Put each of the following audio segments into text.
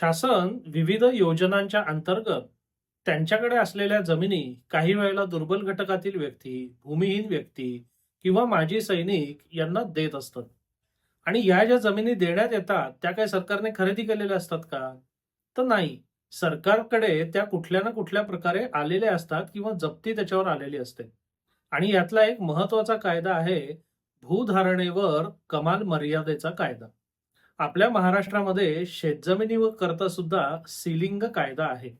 शासन विविध योजनांच्या अंतर्गत त्यांच्याकडे असलेल्या जमिनी काही वेळेला दुर्बल घटकातील व्यक्ती भूमिहीन व्यक्ती किंवा माजी सैनिक यांना देत असतात. आणि या ज्या जमिनी देण्यात येतात त्या काही सरकारने खरेदी केलेल्या असतात का? तर नाही. सरकारकडे त्या कुठल्या ना कुठल्या प्रकारे आलेल्या असतात किंवा जप्ती त्याच्यावर आलेली असते. आणि यातला एक महत्त्वाचा कायदा आहे भूधारणेवर कमाल मर्यादेचा कायदा. आपल्या महाराष्ट्रामध्ये शेतजमिनीवर करता सुद्धा सिलिंग कायदा आहे.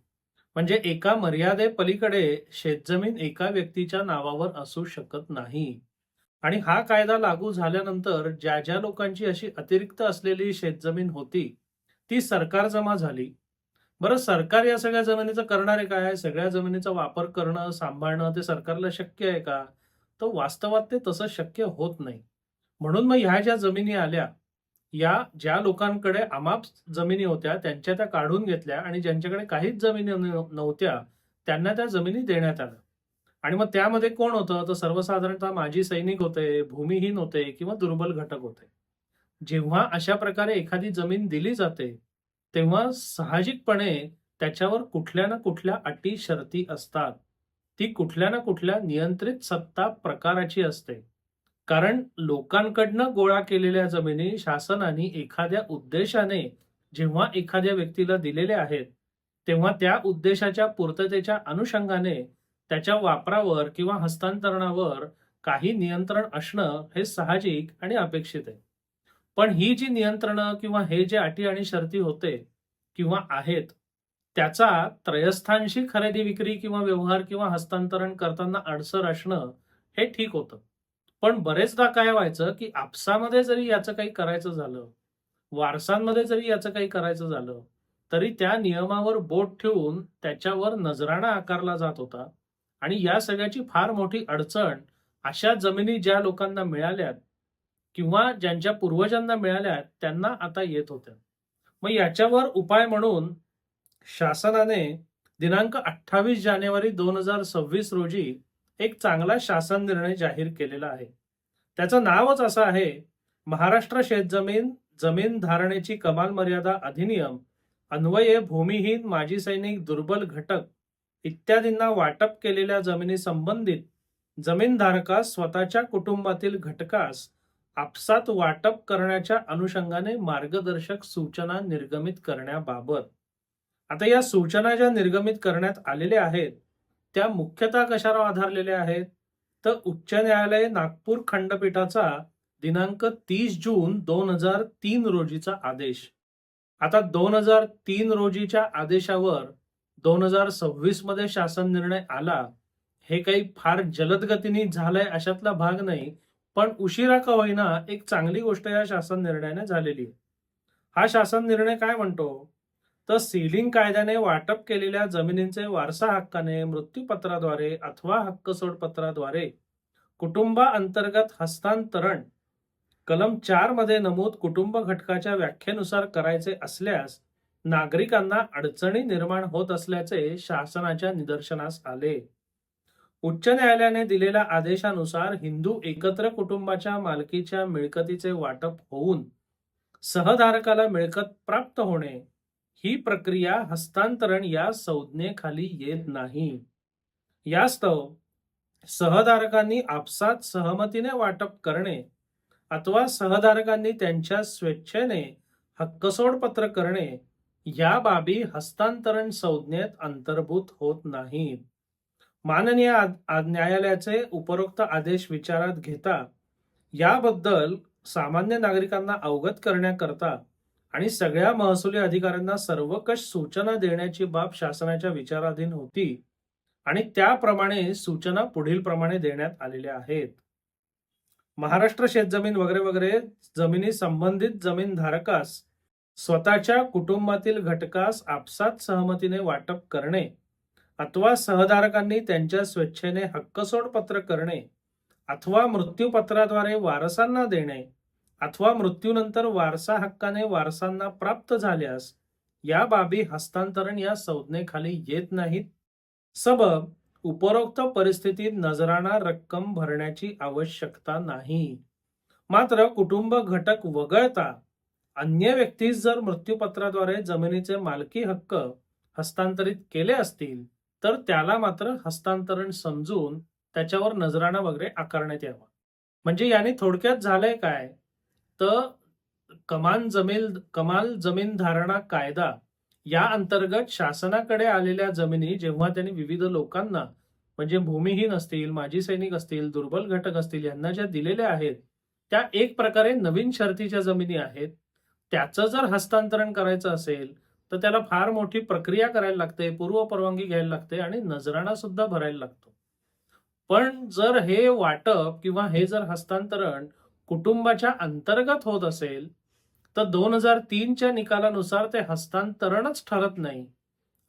म्हणजे एका मर्यादे पलीकडे शेतजमीन एका व्यक्तीच्या नावावर असू शकत नाही. आणि हा कायदा लागू झाल्यानंतर ज्या ज्या लोकांची अशी अतिरिक्त असलेली शेतजमीन होती ती सरकार जमा झाली. बरं सरकार या सगळ्या जमिनीचं करणारे आहे? काय सगळ्या जमिनीचा वापर करणं सांभाळणं ते सरकारला शक्य आहे का? तर वास्तवात ते तसं शक्य होत नाही. म्हणून मग ह्या ज्या जमिनी आल्या या ज्या लोकांकडे अमाप जमिनी होत्या त्यांच्या त्या काढून घेतल्या आणि ज्यांच्याकडे काहीच जमिनी नव्हत्या त्यांना त्या जमिनी देण्यात आल्या. आणि मग त्यामध्ये कोण होतं? तर सर्वसाधारणतः माजी सैनिक होते भूमिहीन होते किंवा दुर्बल घटक होते. जेव्हा अशा प्रकारे एखादी जमीन दिली जाते तेव्हा साहजिकपणे त्याच्यावर कुठल्या ना कुठल्या अटी शर्ती असतात. ती कुठल्या ना कुठल्या नियंत्रित सत्ता प्रकाराची असते. कारण लोकांकडनं गोळा केलेल्या जमिनी शासनाने एखाद्या उद्देशाने जेव्हा एखाद्या व्यक्तीला दिलेल्या आहेत तेव्हा त्या उद्देशाच्या पूर्ततेच्या अनुषंगाने त्याच्या वापरावर किंवा हस्तांतरणावर काही नियंत्रण असणं हे साहजिक आणि अपेक्षित आहे. पण ही जी नियंत्रणं किंवा हे जे अटी आणि शर्ती होते किंवा आहेत त्याचा त्रयस्थांशी खरेदी विक्री किंवा व्यवहार किंवा हस्तांतरण करताना अडसर असणं हे ठीक होतं. पण बरेचदा काय व्हायचं की आपसामध्ये जरी याचं काही करायचं झालं वारसांमध्ये जरी याचं काही करायचं झालं तरी त्या नियमावर बोट ठेवून त्याच्यावर नजराणा आकारला जात होता. आणि या सगळ्याची फार मोठी अडचण अशा जमिनी ज्या लोकांना मिळाल्यात किंवा ज्यांच्या पूर्वजांना मिळाल्यात त्यांना आता येत होत्या. मग याच्यावर उपाय म्हणून शासनाने दिनांक अठ्ठावीस जानेवारी दोन हजार सव्वीस रोजी एक चांगला शासन निर्णय जाहीर केलेला आहे. त्याचं नावच असं आहे महाराष्ट्र शेतजमीन जमीन धारणेची कमाल मर्यादा अधिनियम अन्वये भूमिहीन माजी सैनिक दुर्बल घटक इत्यादींना वाटप केलेल्या जमिनी संबंधित जमीनधारकास स्वतःच्या कुटुंबातील घटकास आपसात वाटप करण्याच्या अनुषंगाने मार्गदर्शक सूचना निर्गमित करण्याबाबत. आता या सूचना ज्या निर्गमित करण्यात आलेल्या आहेत त्या मुख्यतः कशावर आधारलेल्या आहेत? तर उच्च न्यायालय नागपूर खंडपीठाचा दिनांक तीस जून दोन हजार तीन रोजीचा आदेश. आता दोन हजार तीन रोजीच्या आदेशावर दोन हजार सव्वीसमध्ये शासन निर्णय आला. हे काही फार जलद गतीने झालंय अशातला भाग नाही पण उशिरा का होईना एक चांगली गोष्ट या शासन निर्णयाने झालेली आहे. हा शासन निर्णय काय म्हणतो? तर सीलिंग कायद्याने वाटप केलेल्या जमिनींचे वारसा हक्काने मृत्यूपत्राद्वारे अथवा हक्क सोडपत्राद्वारे कुटुंबाअंतर्गत हस्तांतरण कलम चारमध्ये नमूद कुटुंब घटकाच्या व्याख्येनुसार करायचे असल्यास नागरिकांना अडचणी निर्माण होत असल्याचे शासनाच्या निदर्शनास आले. उच्च न्यायालयाने दिलेल्या आदेशानुसार हिंदू एकत्र कुटुंबाच्या मालकीच्या मिळकतीचे वाटप होऊन सहधारकाला मिळकत प्राप्त होणे ही प्रक्रिया हस्तांतरण या संज्ञेखाली येत नाही. यास्तव सहधारकांनी आपसात सहमतीने वाटप करणे अथवा सहधारकांनी त्यांच्या स्वेच्छेने हक्कसोड पत्र करणे या बाबी हस्तांतरण संज्ञेत अंतर्भूत होत नाहीत माननीय आ- न्यायालयाचे उपरोक्त आदेश विचारात घेता याबद्दल सामान्य नागरिकांना अवगत करण्याकरता आणि सगळ्या महसुली अधिकाऱ्यांना सर्वकष सूचना देण्याची बाब शासनाच्या विचाराधीन होती आणि त्याप्रमाणे सूचना पुढील प्रमाणे देण्यात आलेल्या आहेत. महाराष्ट्र शेतजमीन वगैरे वगैरे जमिनी संबंधित जमीन धारकास स्वतःच्या कुटुंबातील घटकास आपसात सहमतीने वाटप करणे अथवा सहधारकांनी त्यांच्या स्वेच्छेने हक्कसोडपत्र करणे अथवा मृत्यूपत्राद्वारे वारसांना देणे अथवा मृत्यूनंतर वारसा हक्काने वारसांना प्राप्त झाल्यास या बाबी हस्तांतरण या संज्ञेखाली येत नाहीत. सबब उपरोक्त परिस्थितीत नजराणा रक्कम भरण्याची आवश्यकता नाही. मात्र कुटुंब घटक वगळता अन्य व्यक्तीस जर मृत्यूपत्राद्वारे जमिनीचे मालकी हक्क हस्तांतरित केले असतील तर त्याला मात्र हस्तांतरण समजून त्याच्यावर नजराणा वगैरे आकारण्यात यावा. म्हणजे याने थोडक्यात झालंय काय? तर कमान जमीन कमाल जमीन धारणा कायदा या अंतर्गत शासनाकडे आलेल्या जमिनी जेव्हा त्यांनी विविध लोकांना म्हणजे भूमिहीन असतील माजी सैनिक असतील दुर्बल घटक असतील यांना ज्या दिलेल्या आहेत त्या एक प्रकारे नवीन शर्तीच्या जमिनी आहेत. त्याचं जर हस्तांतरण करायचं असेल तर त्याला फार मोठी प्रक्रिया करायला लागते पूर्व परवानगी घ्यायला लागते आणि नजराणा सुद्धा भरायला लागतो. पण जर हे वाटप किंवा हे जर हस्तांतरण कुटुंबाच्या अंतर्गत होत असेल तर दोन हजार तीनच्या निकालानुसार ते हस्तांतरणच ठरत नाही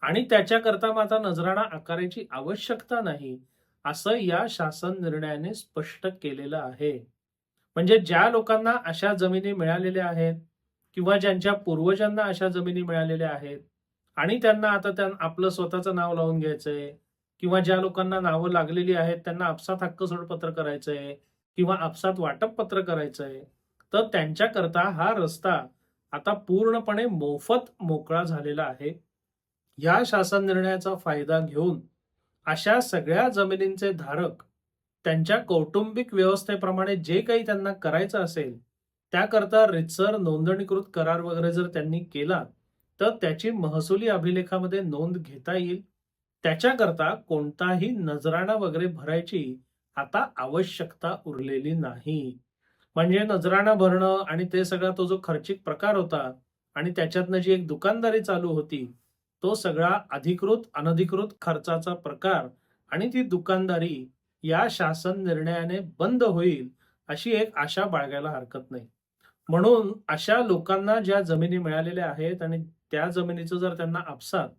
आणि त्याच्याकरता माझा नजराणा आकारायची आवश्यकता नाही असं या शासन निर्णयाने स्पष्ट केलेलं आहे. म्हणजे ज्या लोकांना अशा जमिनी मिळालेल्या आहेत किंवा ज्यांच्या पूर्वजांना अशा जमिनी मिळालेल्या आहेत आणि त्यांना आता त्या आपलं स्वतःचं नाव लावून घ्यायचंय किंवा ज्या लोकांना नावं लागलेली आहेत त्यांना आपसात हक्क सोडपत्र करायचंय किंवा आपसात वाटप पत्र करायचं आहे तर त्यांच्याकरता हा रस्ता आता पूर्णपणे मोफत मोकळा झालेला आहे. या शासन निर्णयाचा फायदा घेऊन अशा सगळ्या जमिनींचे धारक त्यांच्या कौटुंबिक व्यवस्थेप्रमाणे जे काही त्यांना करायचं असेल त्याकरता रितसर नोंदणीकृत करार वगैरे जर त्यांनी केला तर त्याची महसुली अभिलेखामध्ये नोंद घेता येईल. त्याच्याकरता कोणताही नजराणा वगैरे भरायची आता आवश्यकता उरलेली नाही. म्हणजे नजराणा भरणं आणि ते सगळा तो जो खर्चिक प्रकार होता आणि त्याच्यातनं जी एक दुकानदारी चालू होती तो सगळा अधिकृत अनधिकृत खर्चाचा प्रकार आणि ती दुकानदारी या शासन निर्णयाने बंद होईल अशी एक आशा बाळगायला हरकत नाही. म्हणून अशा लोकांना ज्या जमिनी मिळालेल्या आहेत आणि त्या जमिनीचं जर त्यांना आपसात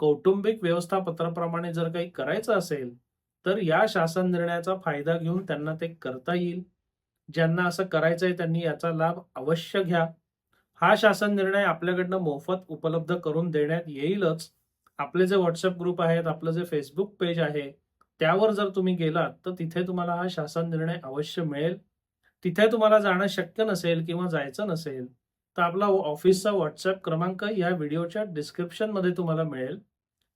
कौटुंबिक व्यवस्थापत्राप्रमाणे जर काही करायचं असेल तर या शासन निर्णयाचा फायदा घेऊन त्यांना ते करता येईल. ज्यांना असं करायचं आहे त्यांनी याचा लाभ अवश्य घ्या. हा शासन निर्णय आपल्याकडनं मोफत उपलब्ध करून देण्यात येईलच. आपले जे व्हॉट्सअप ग्रुप आहेत आपलं जे फेसबुक पेज आहे त्यावर जर तुम्ही गेलात तर तिथे तुम्हाला हा शासन निर्णय अवश्य मिळेल. तिथे तुम्हाला जाणं शक्य नसेल किंवा जायचं नसेल तर आपला ऑफिसचा व्हॉट्सअप क्रमांक या व्हिडिओच्या डिस्क्रिप्शनमध्ये तुम्हाला मिळेल.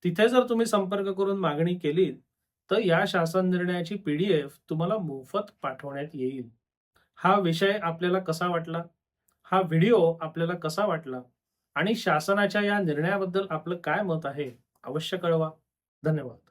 तिथे जर तुम्ही संपर्क करून मागणी केली तर या शासन निर्णयाची पीडीएफ तुम्हाला मोफत पाठवण्यात येईल. हा विषय आपल्याला कसा वाटला? हा व्हिडिओ आपल्याला कसा वाटला? आणि शासनाच्या या निर्णयाबद्दल आपलं काय मत आहे? अवश्य कळवा. धन्यवाद.